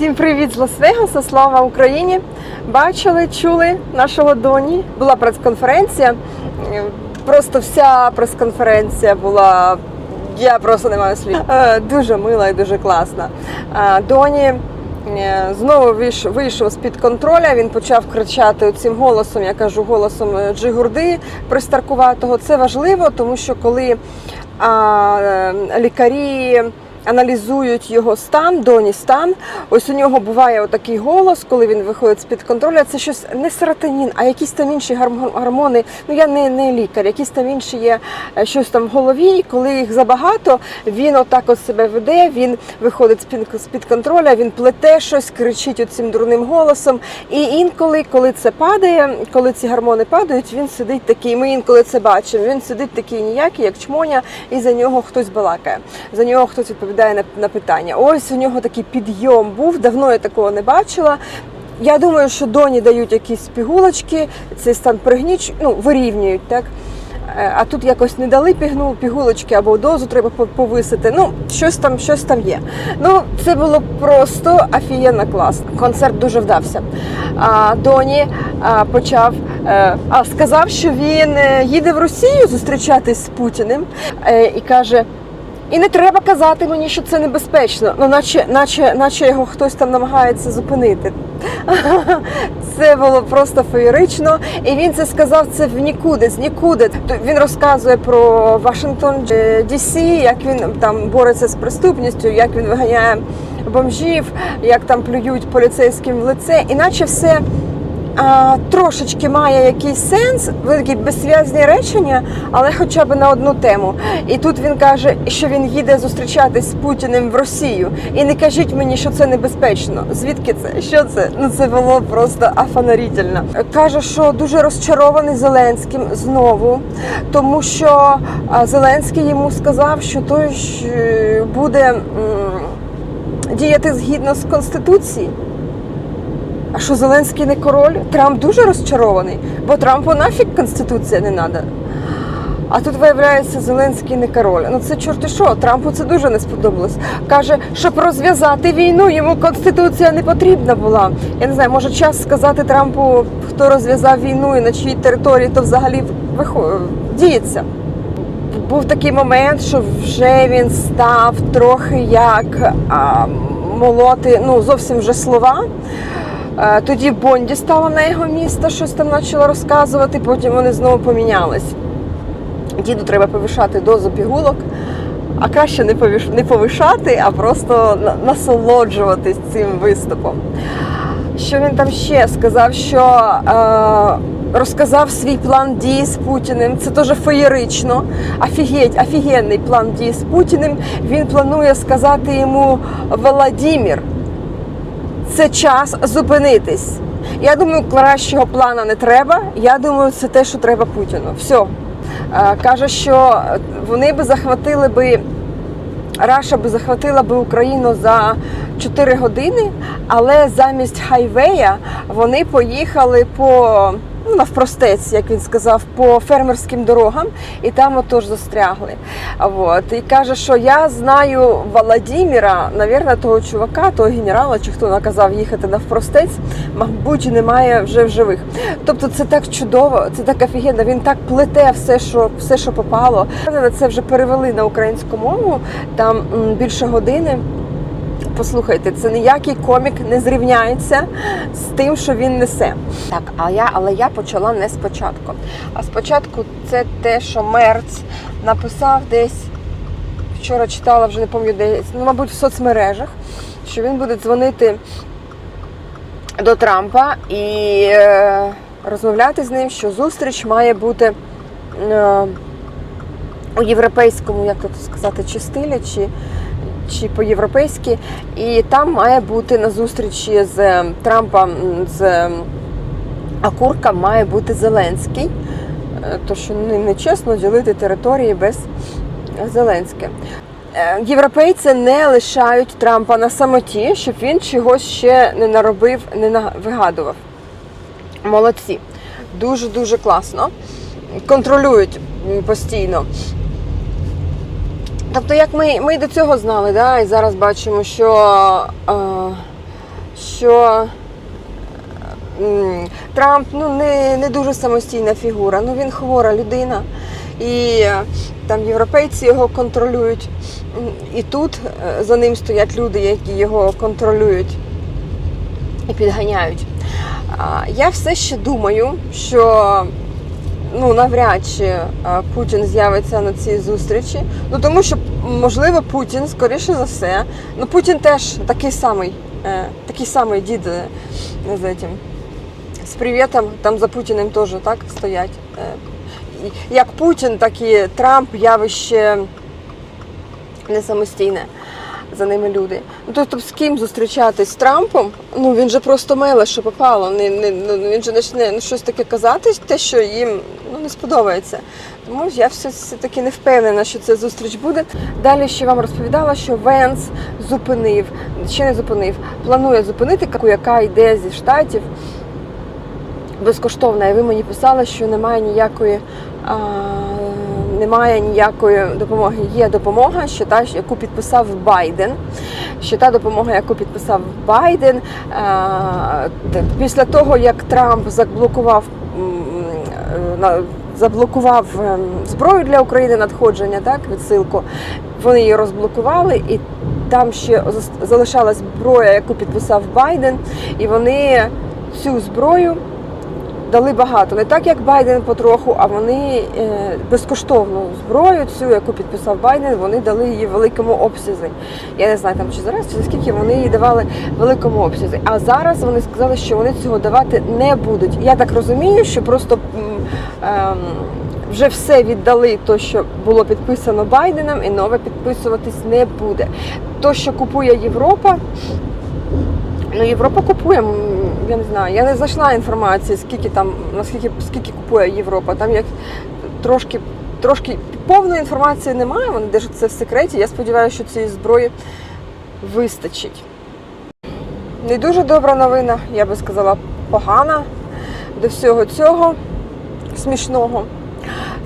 Всім привіт з Лас-Вегаса, слава Україні! Бачили, чули нашого доні. Була прес-конференція. Просто вся прес-конференція була. Я просто не маю слів. Е, Дуже мила і дуже класна. Е, Доні е, знову вийшов з-під контроля. Він почав кричати цим голосом, я кажу, голосом Джигурди пристаркуватого. Це важливо, тому що коли лікарі аналізують його стан, доні стан. Ось у нього буває отакий голос, коли він виходить з-під контролю. Це щось не серотонін, а якісь там інші гормони. Ну я не, не лікар, якісь там інші є е, щось там в голові. І коли їх забагато, він отак от себе веде, він виходить з-під, з-під контроля, він плете щось, кричить оцим дурним голосом. І інколи, коли це падає, коли ці гормони падають, він сидить такий. Ми інколи це бачимо. Він сидить такий ніякий, як чмоня, і за нього хтось балакає. За нього хтось відповідає на, на питання. Ось у нього такий підйом був. Давно я такого не бачила. Я думаю, що доні дають якісь пігулочки, цей стан пригніч, ну вирівнюють так. Е, А тут якось не дали пігну, пігулочки або дозу треба по- повисити. Ну, щось там, щось там є. Ну, це було просто офігенно класно. Концерт дуже вдався. А Доні а, почав, е, а сказав, що він е, їде в Росію зустрічатись з Путіним е, і каже. І не треба казати мені, що це небезпечно, ну наче, наче, наче його хтось там намагається зупинити. Це було просто феєрично. І він це сказав це в нікуди, з нікуди. Він розказує про Вашингтон е, Дісі, як він там бореться з преступністю, як він виганяє бомжів, як там плюють поліцейським в лице, іначе все. А, трошечки має якийсь сенс, великі беззв'язні речення, але хоча б на одну тему. І тут він каже, що він їде зустрічатись з Путіним в Росію. І не кажіть мені, що це небезпечно. Звідки це? Що це? Ну це було просто афанарительно. Каже, що дуже розчарований Зеленським знову, тому що Зеленський йому сказав, що той ж, буде діяти згідно з конституцією. А що Зеленський не король? Трамп дуже розчарований, бо Трампу нафіг конституція не треба. А тут виявляється, Зеленський не король. Ну це чорти що, Трампу це дуже не сподобалось. Каже, щоб розв'язати війну, йому конституція не потрібна була. Я не знаю, може час сказати Трампу, хто розв'язав війну і на чиїй території, то взагалі діється. Був такий момент, що вже він став трохи як а, молоти, ну зовсім вже слова. Е, Тоді Бонді стала на його місце, щось там почала розказувати, потім вони знову помінялись. Діду треба повишати дозу пігулок, а краще не повиш- не повишати, а просто насолоджуватись цим виступом. Що він там ще сказав, що е, розказав свій план дій з Путіним. Це теж феєрично. Офігеть, офігенний план дій з Путіним. Він планує сказати йому Володимир, це час зупинитись. Я думаю, кращого плана не треба. Я думаю, це те, що треба Путіну. Все. Каже, що вони би захватили би. Раша би захватила би Україну за 4 години, але замість хайвея вони поїхали по ну, навпростець, як він сказав, по фермерським дорогам, і там отож застрягли. Вот. І каже, що я знаю Володимира, навірно, того чувака, того генерала, чи хто наказав їхати навпростець, мабуть, немає вже в живих. Тобто це так чудово, це так офігенно. Він так плете все, що все, що попало. Це вже перевели на українську мову. Там більше години. Послухайте, це ніякий комік не зрівняється з тим, що він несе. Так, а я, але я почала не спочатку. А спочатку це те, що Мерц написав десь вчора читала, вже не пам'ятаю, ну, мабуть, в соцмережах, що він буде дзвонити до Трампа і е, розмовляти з ним, що зустріч має бути е, у європейському, як тут сказати, чи стилі, чи, чи по-європейськи. І там має бути на зустрічі з е, Трампа з е, Акурка має бути Зеленський. Е, То що не, чесно ділити території без Зеленське. Європейці не лишають Трампа на самоті, щоб він чогось ще не наробив, не вигадував. Молодці. Дуже дуже класно. Контролюють постійно. Тобто, як ми, ми до цього знали, да? і зараз бачимо, що е, що Трамп ну, не, не дуже самостійна фігура, ну він хвора людина. І е, там європейці його контролюють. І тут е, за ним стоять люди, які його контролюють і підганяють. Я все ще думаю, що ну, навряд чи е, Путін з'явиться на цій зустрічі. Ну тому що, можливо, Путін, скоріше за все, ну Путін теж такий самий, е, такий самий дід е, з этим, з привітом, там за Путіним теж так стоять. Як Путін, так і Трамп явище не самостійне. За ними люди. Ну тобто з ким зустрічатись з Трампом? Ну він же просто меле, що попало. Не, не, ну, він же почне ну, щось таке казати, те, що їм ну, не сподобається. Тому я все, таки не впевнена, що ця зустріч буде. Далі ще вам розповідала, що Венс зупинив, ще не зупинив, планує зупинити, яка йде зі штатів безкоштовна. І ви мені писали, що немає ніякої. А, немає ніякої допомоги. Є допомога, що та, яку підписав Байден. Що та допомога, яку підписав Байден, після того, як Трамп заблокував е, заблокував ем, зброю для України надходження, так, відсилку, вони її розблокували, і там ще залишалась зброя, яку підписав Байден, і вони цю зброю дали багато. Не так, як Байден потроху, а вони е, безкоштовну зброю, цю, яку підписав Байден, вони дали її великому обсязі. Я не знаю там чи зараз, чи скільки вони її давали великому обсязі. А зараз вони сказали, що вони цього давати не будуть. Я так розумію, що просто ем, вже все віддали, то, що було підписано Байденом, і нове підписуватись не буде. То, що купує Європа. Ну, Європа купує, я не знаю, я не знайшла інформації, скільки там, наскільки скільки купує Європа. Там як трошки, трошки повної інформації немає, вони держать це в секреті. Я сподіваюся, що цієї зброї вистачить. Не дуже добра новина, я би сказала, погана до всього цього смішного.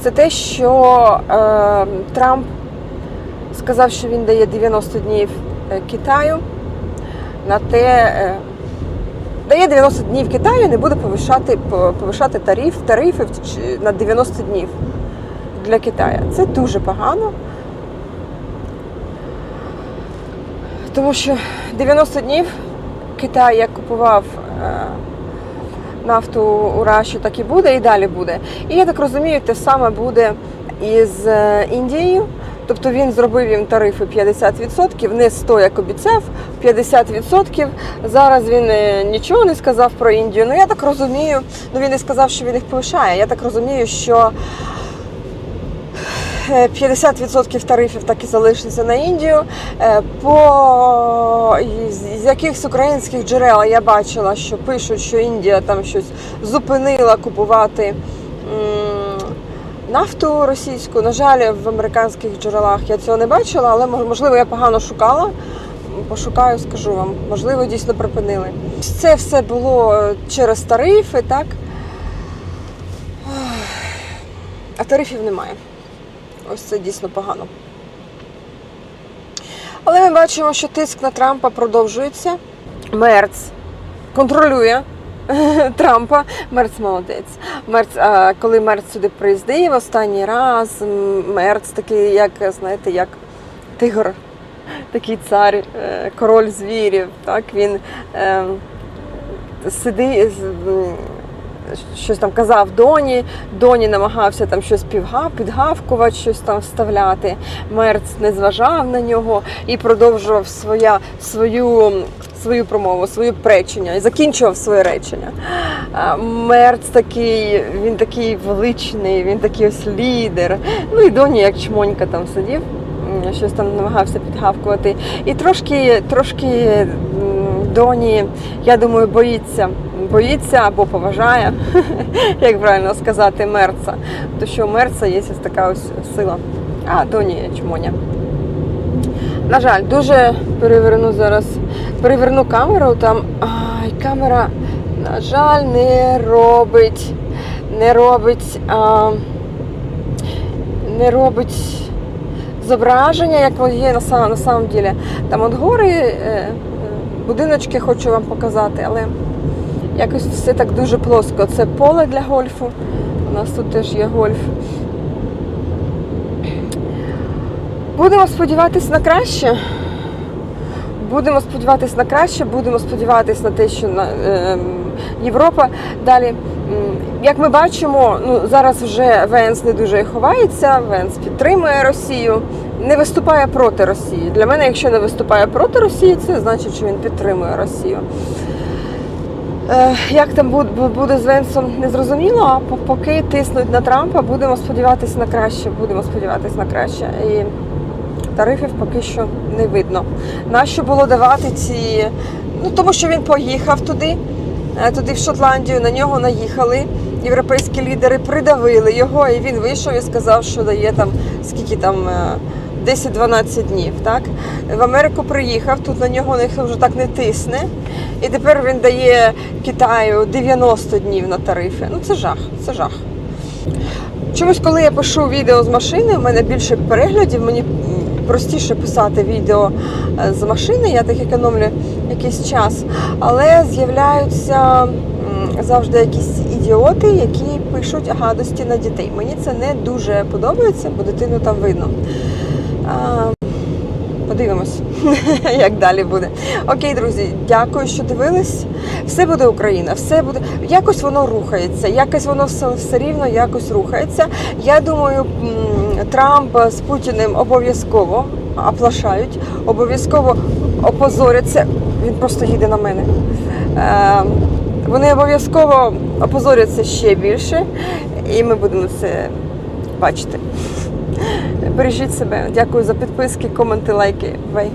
Це те, що е, Трамп сказав, що він дає 90 днів е, Китаю на те, е, дає 90 днів Китаю, не буде повишати, повишати тариф, тарифи на 90 днів для Китаю. Це дуже погано. Тому що 90 днів Китай як купував е, нафту у Раші, так і буде, і далі буде. І я так розумію, те саме буде із е, Індією. Тобто він зробив їм тарифи 50%, не 100, як обіцяв, 50%. Зараз він е, нічого не сказав про Індію. Ну я так розумію, ну він не сказав, що він їх повишає. Я так розумію, що е, 50% тарифів так і залишиться на Індію. Е, По з якихось українських джерел я бачила, що пишуть, що Індія там щось зупинила купувати нафту російську. На жаль, в американських джерелах я цього не бачила, але можливо я погано шукала. Пошукаю, скажу вам, можливо, дійсно припинили. Це все було через тарифи, так? А тарифів немає. Ось це дійсно погано. Але ми бачимо, що тиск на Трампа продовжується. Мерц контролює Трампа. Мерц молодець. Мерц, а, коли Мерц сюди приїздив останній раз, Мерц такий, як знаєте, як тигр, такий цар, е, король звірів. Так він е, сидить. Щось там казав Доні, Доні намагався там щось півга, підгавкувати, щось там вставляти. Мерц не зважав на нього і продовжував своя, свою, свою промову, своє пречення і закінчував своє речення. Мерц такий, він такий величний, він такий ось лідер. Ну і Доні, як чмонька там сидів, щось там намагався підгавкувати. І трошки, трошки Доні, я думаю, боїться. Боїться або поважає, як правильно сказати, мерца. То що мерца є ось така ось сила. А, Доні чмоня. На жаль, дуже переверну зараз. Переверну камеру там. Ай, камера, на жаль, не робить. Не робить. А, не робить зображення, як воно є на самом, на самом ділі. Там от гори, е, е, будиночки хочу вам показати, але якось все так дуже плоско. Це поле для гольфу. У нас тут теж є гольф. Будемо сподіватись на краще. Будемо сподіватись на краще, будемо сподіватись на те, що на, е, Європа далі. Як ми бачимо, ну зараз вже Венс не дуже ховається, Венс підтримує Росію, не виступає проти Росії. Для мене, якщо не виступає проти Росії, це значить, що він підтримує Росію. Е, Як там бу- бу- буде з Венсом, не зрозуміло, а поки тиснуть на Трампа, будемо сподіватися на краще, будемо сподіватися на краще. І тарифів поки що не видно. Нащо було давати ці. Ну, тому що він поїхав туди, е, туди в Шотландію, на нього наїхали. Європейські лідери придавили його, і він вийшов і сказав, що дає там скільки там. Е, 10-12 днів, так? В Америку приїхав, тут на нього ніхто вже так не тисне. І тепер він дає Китаю 90 днів на тарифи. Ну це жах, це жах. Чомусь, коли я пишу відео з машини, у мене більше переглядів, мені простіше писати відео е, з машини, я так економлю якийсь час. Але з'являються завжди якісь ідіоти, які пишуть гадості на дітей. Мені це не дуже подобається, бо дитину там видно. Подивимось, як далі буде. Окей, друзі, дякую, що дивились. Все буде Україна, все буде. Якось воно рухається, якось воно все, все рівно якось рухається. Я думаю, Трамп з Путіним обов'язково оплашають, обов'язково опозоряться. Він просто їде на мене. Е, вони обов'язково опозоряться ще більше, і ми будемо це бачити. Бережіть себе. Дякую за підписки, коменти, лайки. Бай.